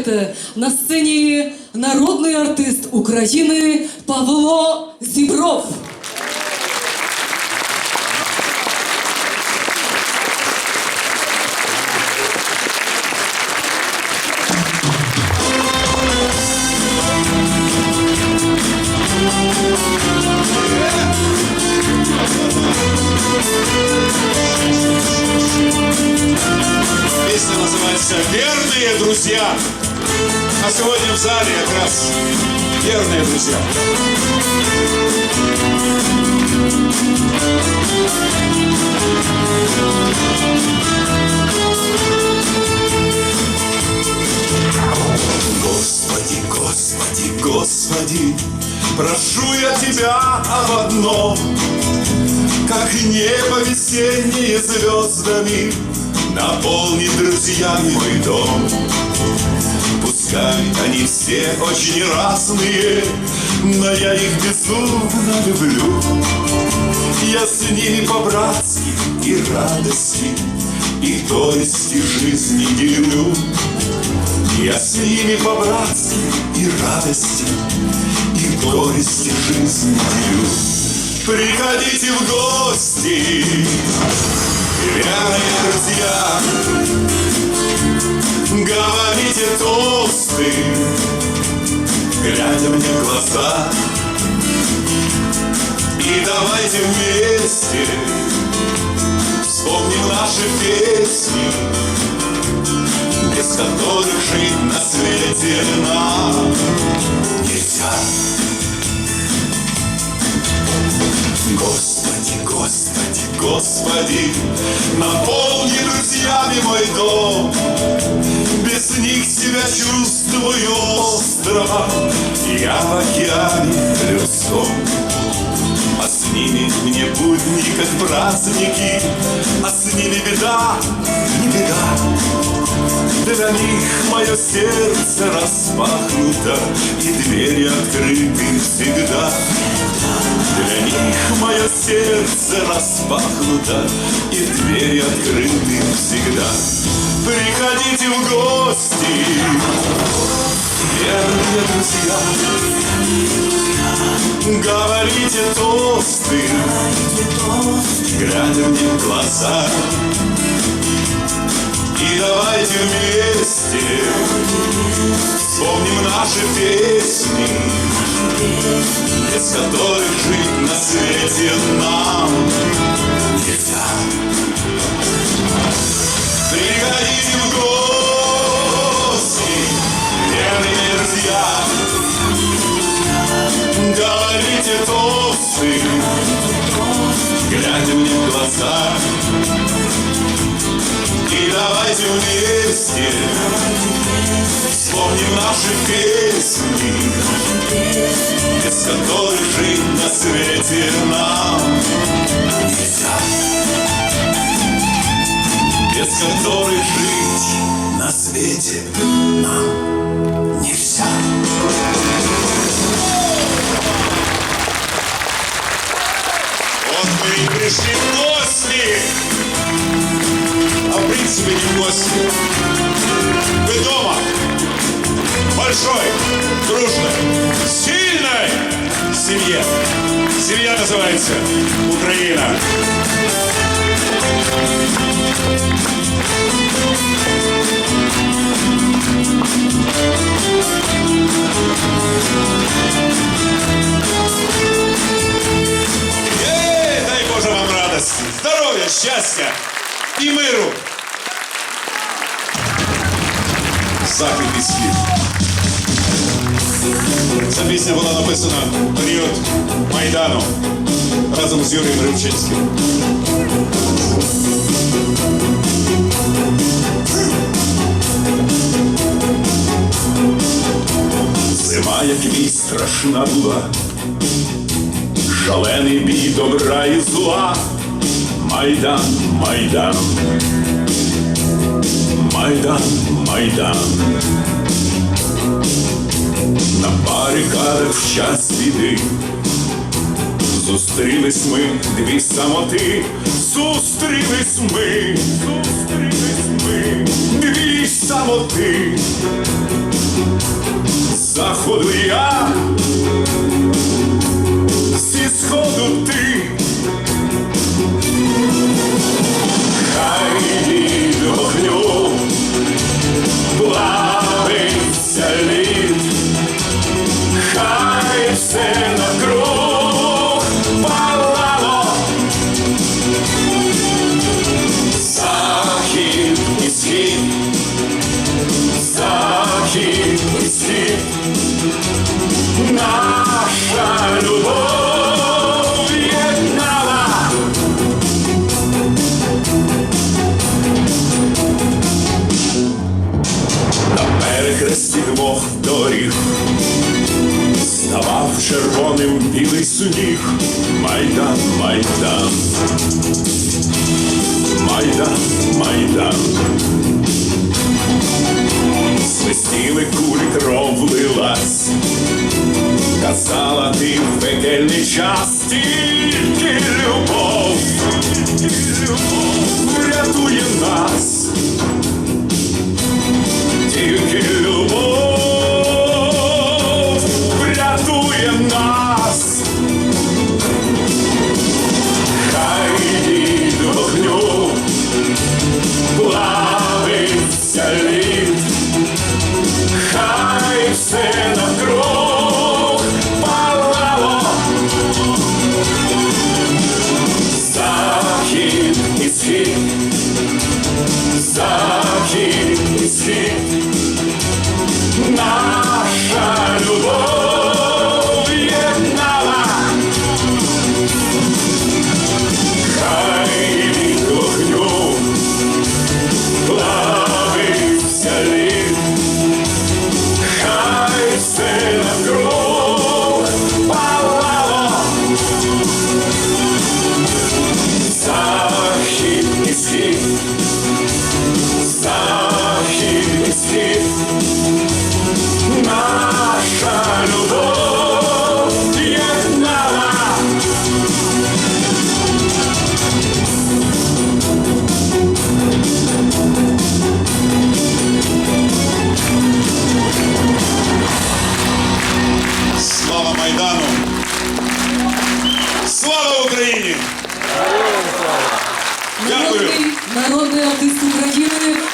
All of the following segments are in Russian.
Зустрічайте на сцені народний артист України Павло Зібров. Песня называется «Верные друзья». А сегодня в зале как раз верные друзья. Господи, Господи, Господи, прошу я Тебя об одном, как небо весеннее звездами Наполнит друзьями мой дом все очень разные Но я их безумно люблю. Я с ними по-братски и радости И горести жизни делю. Я с ними по-братски и радости И горести жизни делю. Приходите в гости, верные друзья, Говорите тосты, глядя мне в глаза. И давайте вместе вспомним наши песни, Без которых жить на свете нам нельзя. Господи, Господи, Господи, наполни друзьями мой дом. Чувствую островом, я в океане людском. А с ними мне будни, как праздники, а с ними беда, не беда. Для них мое сердце распахнуто, и двери открыты всегда. Для них мое сердце распахнуто, и двери открыты всегда. Приходите в гости, верные друзья. Говорите тосты, глядя мне в глаза. И давайте вместе вспомним наши песни, без которых жить на свете нам нельзя. Приходите в гости, верные друзья, говорите тосты, глядя мне в глаза. Давайте вместе вспомним наши песни, без которых жить на свете нам нельзя. Без которых жить на свете нам нельзя. Вот мы и пришли в принципе не в гости. Вы дома. Большой, дружной, сильной семье. Семья называется Украина. Західний світ. Ця пісня була написана в період Майдану разом з Юрієм Римчинським. Зима, як мій страшна була, шалений бій добра і зла. Майдан, Майдан, Майдан, майдан, на барикадах в час біди. Зустрілись ми дві самоти, зустрілись ми, зустрілись ми, дві самоти, заходу я. майдан. Свистіли кулі кров влилась, казала ти в пекельний час любовь, любов, любов врятує нас.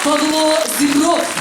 Павло Зібров.